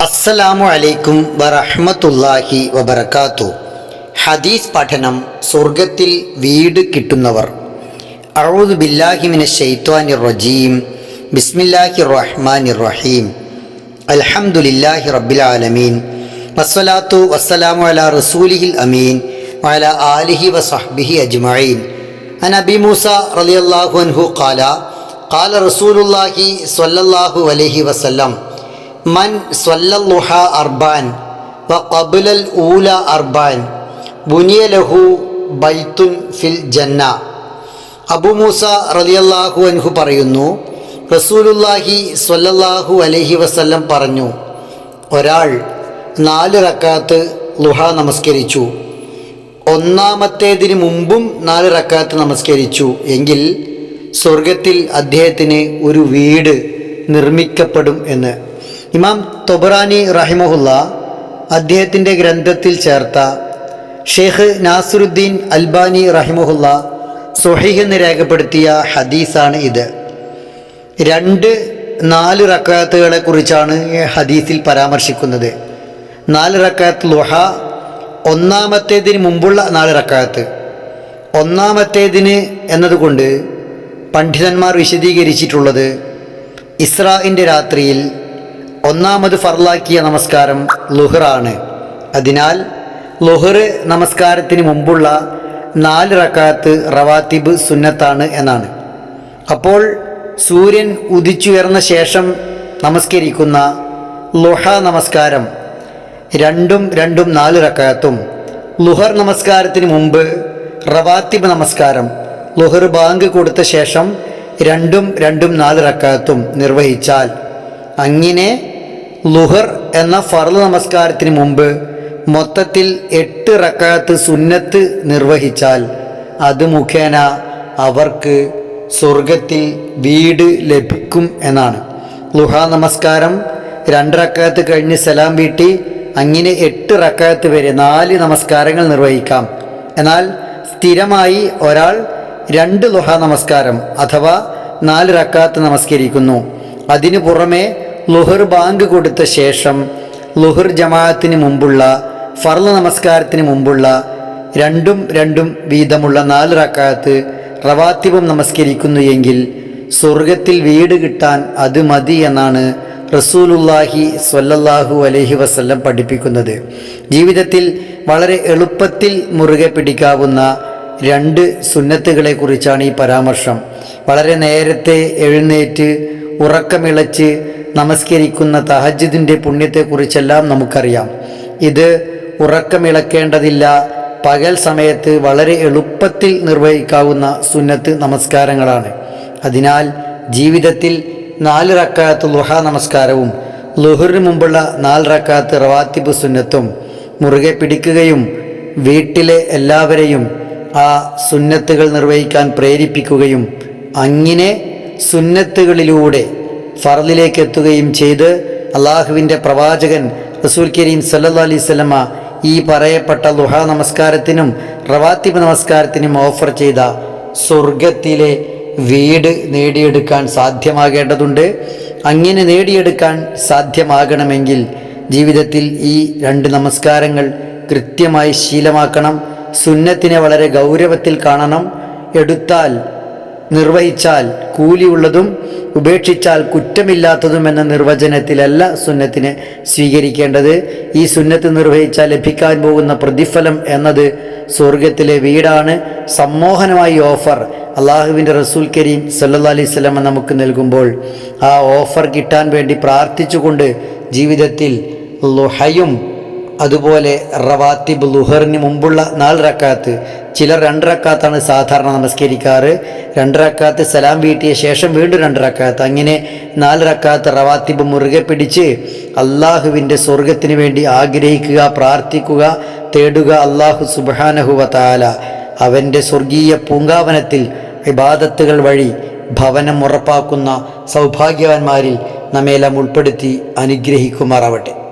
അസ്സലാമു അലൈക്കും വറഹ്മത്തുള്ളാഹി വബർക്കാത്തു ഹദീസ് പഠനം സ്വർഗത്തിൽ വീട് കിട്ടുന്നവർ. അഊദു ബില്ലാഹി ഷെയ്ത്വാനി റജീം. ബിസ്മില്ലാഹിർ റഹ്മാനിർ റഹീം. അൽഹംദുലില്ലാഹി റബ്ബിൽ ആലമീൻ. വസ്സലാത്തു വസ്സലാമു അലാ റസൂലിഹിൽ അമീൻ. വഅലാ ആലിഹി വസഹ്ബിഹി അജ്മഈൻ. അൻ അബി മൂസ റളിയല്ലാഹു അൻഹു ഖാല ഖാല റസൂലുള്ളാഹി സ്വല്ലല്ലാഹു അലൈഹി വസല്ലം. മൻ സ്വല്ലുഹ അർബാൻ വ കബുലൽ ഊല അർബാൻ ബുനിയ ലഹു ബൈത്തുൻ ഫിൽ ജന്ന. അബു മൂസ റളിയല്ലാഹു അൻഹു പറയുന്നു റസൂലുല്ലാഹി സ്വല്ലല്ലാഹു അലൈഹി വസല്ലം പറഞ്ഞു ഒരാൾ നാല് റക്കാത്ത് ലുഹ നമസ്കരിച്ചു. ഒന്നാമത്തേതിന് മുമ്പും നാല് റക്കാത്ത് നമസ്കരിച്ചു. എങ്കിൽ സ്വർഗത്തിൽ അദ്ദേഹത്തിന് ഒരു വീട് നിർമ്മിക്കപ്പെടും എന്ന്. ഇമാം തൊബറാനി റഹിമഹുല്ല അദ്ദേഹത്തിന്റെ ഗ്രന്ഥത്തിൽ ചേർത്ത ഷെയ്ഖ് നാസറുദ്ദീൻ അൽബാനി റഹിമഹുല്ല സുഹൈഹ് എന്ന് രേഖപ്പെടുത്തിയ ഹദീസാണ് ഇത്. രണ്ട് നാല് റക്കാത്തുകളെ കുറിച്ചാണ് ഹദീസിൽ പരാമർശിക്കുന്നത്. നാല് റക്കാത്ത് ലുഹ ഒന്നാമത്തേതിന് മുമ്പുള്ള നാല് റക്കാത്ത്. ഒന്നാമത്തേതിന് എന്നതുകൊണ്ട് പണ്ഡിതന്മാർ വിശദീകരിച്ചിട്ടുള്ളത് ഇസ്രായിന്റെ രാത്രിയിൽ ഒന്നാമത് ഫർലാക്കിയ നമസ്കാരം ലുഹറാണ്. അതിനാൽ ലുഹർ നമസ്കാരത്തിന് മുമ്പുള്ള നാല് റക്കാത്ത് റവാത്തിബ് സുന്നത്താണ് എന്നാണ്. അപ്പോൾ സൂര്യൻ ഉദിച്ചുയർന്ന ശേഷം നമസ്കരിക്കുന്ന ലുഹ നമസ്കാരം രണ്ടും രണ്ടും നാല് റക്കാത്തും. ലുഹർ നമസ്കാരത്തിന് മുമ്പ് റവാത്തിബ് നമസ്കാരം ലുഹർ ബാങ്ക് കൊടുത്ത ശേഷം രണ്ടും രണ്ടും നാല് റക്കാത്തും നിർവഹിച്ചാൽ അങ്ങനെ ലുഹർ എന്ന ഫർദ് നമസ്കാരത്തിന് മുമ്പ് മൊത്തത്തിൽ എട്ട് റക്കാത്ത് സുന്നത്ത് നിർവഹിച്ചാൽ അത് മുഖേന അവർക്ക് സ്വർഗത്തിൽ വീട് ലഭിക്കും എന്നാണ്. ലുഹ നമസ്കാരം രണ്ട് റക്കാത്ത് കഴിഞ്ഞ് സലാം വീട്ടി അങ്ങനെ എട്ട് റക്കാത്ത് വരെ നാല് നമസ്കാരങ്ങൾ നിർവഹിക്കാം. എന്നാൽ സ്ഥിരമായി ഒരാൾ രണ്ട് ലുഹ നമസ്കാരം അഥവാ നാല് റക്കാത്ത് നമസ്കരിക്കുന്നു. അതിനു പുറമെ ലുഹർ ബാങ്ക് കൊടുത്ത ശേഷം ലുഹർ ജമാഅത്തിന് മുമ്പുള്ള ഫർള നമസ്കാരത്തിന് മുമ്പുള്ള രണ്ടും രണ്ടും വീതമുള്ള നാല് റക്കാത്ത് റവാത്തിപം നമസ്കരിക്കുന്നു എങ്കിൽ സ്വർഗത്തിൽ വീട് കിട്ടാൻ അത് മതി എന്നാണ് റസൂലുല്ലാഹി സ്വല്ലല്ലാഹു അലഹി വസ്ല്ലം പഠിപ്പിക്കുന്നത്. ജീവിതത്തിൽ വളരെ എളുപ്പത്തിൽ മുറുകെ പിടിക്കാവുന്ന രണ്ട് സുന്നത്തുകളെക്കുറിച്ചാണ് ഈ പരാമർശം. വളരെ നേരത്തെ എഴുന്നേറ്റ് ഉറക്കമിളച്ച് നമസ്കരിക്കുന്ന തഹജിദിന്റെ പുണ്യത്തെക്കുറിച്ചെല്ലാം നമുക്കറിയാം. ഇത് ഉറക്കമിളക്കേണ്ടതില്ല. പകൽ സമയത്ത് വളരെ എളുപ്പത്തിൽ നിർവഹിക്കാവുന്ന സുന്നത്ത് നമസ്കാരങ്ങളാണ്. അതിനാൽ ജീവിതത്തിൽ നാല് റക്കാത്ത് ലുഹ നമസ്കാരവും ലുഹറിന് മുമ്പുള്ള നാല് റക്കാത്ത് റവാത്തിബ് സുന്നത്തും മുറുകെ പിടിക്കുകയും വീട്ടിലെ എല്ലാവരെയും ആ സുന്നത്തുകൾ നിർവഹിക്കാൻ പ്രേരിപ്പിക്കുകയും അങ്ങനെ സുന്നത്തുകളിലൂടെ ഫറലിലേക്ക് എത്തുകയും ചെയ്ത് അള്ളാഹുവിന്റെ പ്രവാചകൻ റസൂൽ കരീം സല്ലാ സ്വലമ ഈ പറയപ്പെട്ട ലുഹ നമസ്കാരത്തിനും റവാത്തിബ് നമസ്കാരത്തിനും ഓഫർ ചെയ്ത സ്വർഗത്തിലെ വീട് നേടിയെടുക്കാൻ സാധ്യമാകേണ്ടതുണ്ട്. അങ്ങനെ നേടിയെടുക്കാൻ സാധ്യമാകണമെങ്കിൽ ജീവിതത്തിൽ ഈ രണ്ട് നമസ്കാരങ്ങൾ കൃത്യമായി ശീലമാക്കണം. സുന്നത്തിനെ വളരെ ഗൗരവത്തിൽ കാണണം. എടുത്താൽ നിർവഹിച്ചാൽ കൂലിയുള്ളതും ഉപേക്ഷിച്ചാൽ കുറ്റമില്ലാത്തതും എന്ന നിർവചനത്തിലല്ല സുന്നത്തിനെ സ്വീകരിക്കേണ്ടത്. ഈ സുന്നത്ത് നിർവഹിച്ചാൽ ലഭിക്കാൻ പോകുന്ന പ്രതിഫലം എന്നത് സ്വർഗത്തിലെ വീടാണ്. സമ്മോഹനമായി ഓഫർ അള്ളാഹുവിന്റെ റസൂൽ കരീം സല്ലാ അലൈഹി സ്വലമ നമുക്ക് നൽകുമ്പോൾ ആ ഓഫർ കിട്ടാൻ വേണ്ടി പ്രാർത്ഥിച്ചുകൊണ്ട് ജീവിതത്തിൽ ലുഹയും അതുപോലെ റവാത്തിബ് ലുഹറിന് മുമ്പുള്ള നാല് റക്കാത്ത് ചിലർ രണ്ട് റക്കാത്താണ് സാധാരണ നമസ്കരിക്കാറ്. രണ്ട് റക്കാത്ത് സലാം വീട്ടിയ ശേഷം വീണ്ടും രണ്ട് റക്കാത്ത്. അങ്ങനെ നാല് റക്കാത്ത് റവാത്തിബ് മുറുകെ പിടിച്ച് അള്ളാഹുവിന്റെ സ്വർഗത്തിന് വേണ്ടി ആഗ്രഹിക്കുക പ്രാർത്ഥിക്കുക തേടുക അള്ളാഹു സുബാനഹുവ താല അവന്റെ സ്വർഗീയ പൂങ്കാവനത്തിൽ വിവാദത്തുകൾ വഴി ഭവനം ഉറപ്പാക്കുന്ന സൗഭാഗ്യവാന്മാരിൽ നമ്മെല്ലാം ഉൾപ്പെടുത്തി അനുഗ്രഹിക്കുമാറാവട്ടെ.